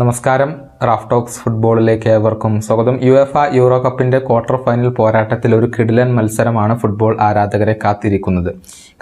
നമസ്കാരം. Raf talks ഫുട്ബോളിലേക്ക് ഏവർക്കും സ്വാഗതം. യു എഫ് യൂറോ കപ്പിന്റെ ക്വാർട്ടർ ഫൈനൽ പോരാട്ടത്തിൽ ഒരു കിടിലൻ മത്സരമാണ് ഫുട്ബോൾ ആരാധകരെ കാത്തിരിക്കുന്നത്.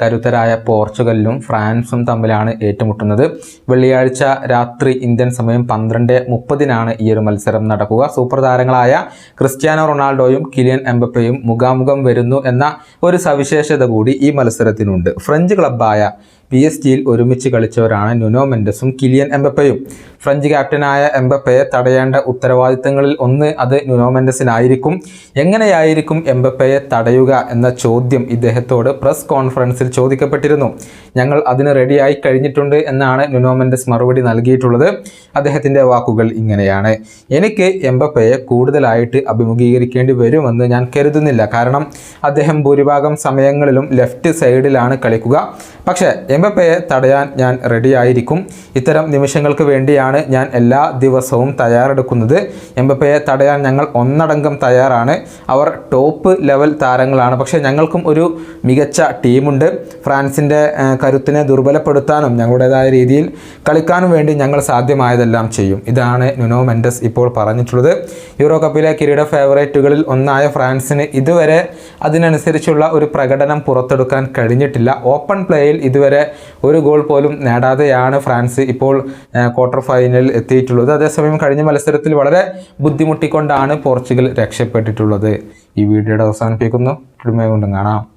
കരുത്തരായ പോർച്ചുഗലും ഫ്രാൻസും തമ്മിലാണ് ഏറ്റുമുട്ടുന്നത്. വെള്ളിയാഴ്ച രാത്രി ഇന്ത്യൻ സമയം പന്ത്രണ്ട് മുപ്പതിനാണ് ഈ ഒരു മത്സരം നടക്കുക. സൂപ്പർ താരങ്ങളായ ക്രിസ്ത്യാനോ റൊണാൾഡോയും കിലിയൻ എംബപ്പയും മുഖാമുഖം വരുന്നു എന്ന ഒരു സവിശേഷത കൂടി ഈ മത്സരത്തിനുണ്ട്. ഫ്രഞ്ച് ക്ലബ്ബായ പി എസ് ജിയിൽ ഒരുമിച്ച് കളിച്ചവരാണ് നുനോ മെൻഡസും കിലിയൻ എംബപ്പയും. ഫ്രഞ്ച് ക്യാപ്റ്റനായ എംബപ്പയെ തടയേണ്ട ഉത്തരവാദിത്തങ്ങളിൽ ഒന്ന് അത് നുനോ മെൻഡസിനായിരിക്കും എങ്ങനെയായിരിക്കും എംബപ്പയെ തടയുക എന്ന ചോദ്യം ഇദ്ദേഹത്തോട് പ്രസ് കോൺഫറൻസിൽ ചോദിക്കപ്പെട്ടിരുന്നു. ഞങ്ങൾ അതിന് റെഡിയായി കഴിഞ്ഞിട്ടുണ്ട് എന്നാണ് നുനോ മെൻഡസ് മറുപടി നൽകിയിട്ടുള്ളത്. അദ്ദേഹത്തിന്റെ വാക്കുകൾ ഇങ്ങനെയാണ്. എനിക്ക് എംബപ്പയെ കൂടുതലായിട്ട് അഭിമുഖീകരിക്കേണ്ടി വരുമെന്ന് ഞാൻ കരുതുന്നില്ല. കാരണം അദ്ദേഹം ഭൂരിഭാഗം സമയങ്ങളിലും ലെഫ്റ്റ് സൈഡിലാണ് കളിക്കുക. പക്ഷേ എംബപ്പയെ തടയാൻ ഞാൻ റെഡിയായിരിക്കും. ഇത്തരം നിമിഷങ്ങൾക്ക് വേണ്ടിയാണ് ഞാൻ എല്ലാ ദിവസവും തയ്യാറെടുക്കുന്നത് എംബപ്പയെ തടയാൻ ഞങ്ങൾ ഒന്നടങ്കം തയ്യാറാണ്. അവർ ടോപ്പ് ലെവൽ താരങ്ങളാണ്. പക്ഷേ ഞങ്ങൾക്കും ഒരു മികച്ച ടീമുണ്ട്. ഫ്രാൻസിന്റെ കരുത്തിനെ ദുർബലപ്പെടുത്താനും ഞങ്ങളുടേതായ രീതിയിൽ കളിക്കാനും വേണ്ടി ഞങ്ങൾ സാധ്യമായതെല്ലാം ചെയ്യും. ഇതാണ് നുനോ മെൻഡസ് ഇപ്പോൾ പറഞ്ഞിട്ടുള്ളത്. യൂറോ കപ്പിലെ കിരീട ഫേവറേറ്റുകളിൽ ഒന്നായ ഫ്രാൻസിന് ഇതുവരെ അതിനനുസരിച്ചുള്ള ഒരു പ്രകടനം പുറത്തെടുക്കാൻ കഴിഞ്ഞിട്ടില്ല. ഓപ്പൺ പ്ലേയിൽ ഇതുവരെ ഒരു ഗോൾ പോലും നേടാതെയാണ് ഫ്രാൻസ് ഇപ്പോൾ ക്വാർട്ടർ ക്വാർട്ടർ ഫൈനലിൽ എത്തിയിട്ടുള്ളത്. അതേസമയം കഴിഞ്ഞ മത്സരത്തിൽ വളരെ ബുദ്ധിമുട്ടിക്കൊണ്ടാണ് പോർച്ചുഗൽ രക്ഷപ്പെട്ടിട്ടുള്ളത്. ഈ വീഡിയോയുടെ അവസാനിപ്പിക്കുന്നു. കൊണ്ടും കാണാം.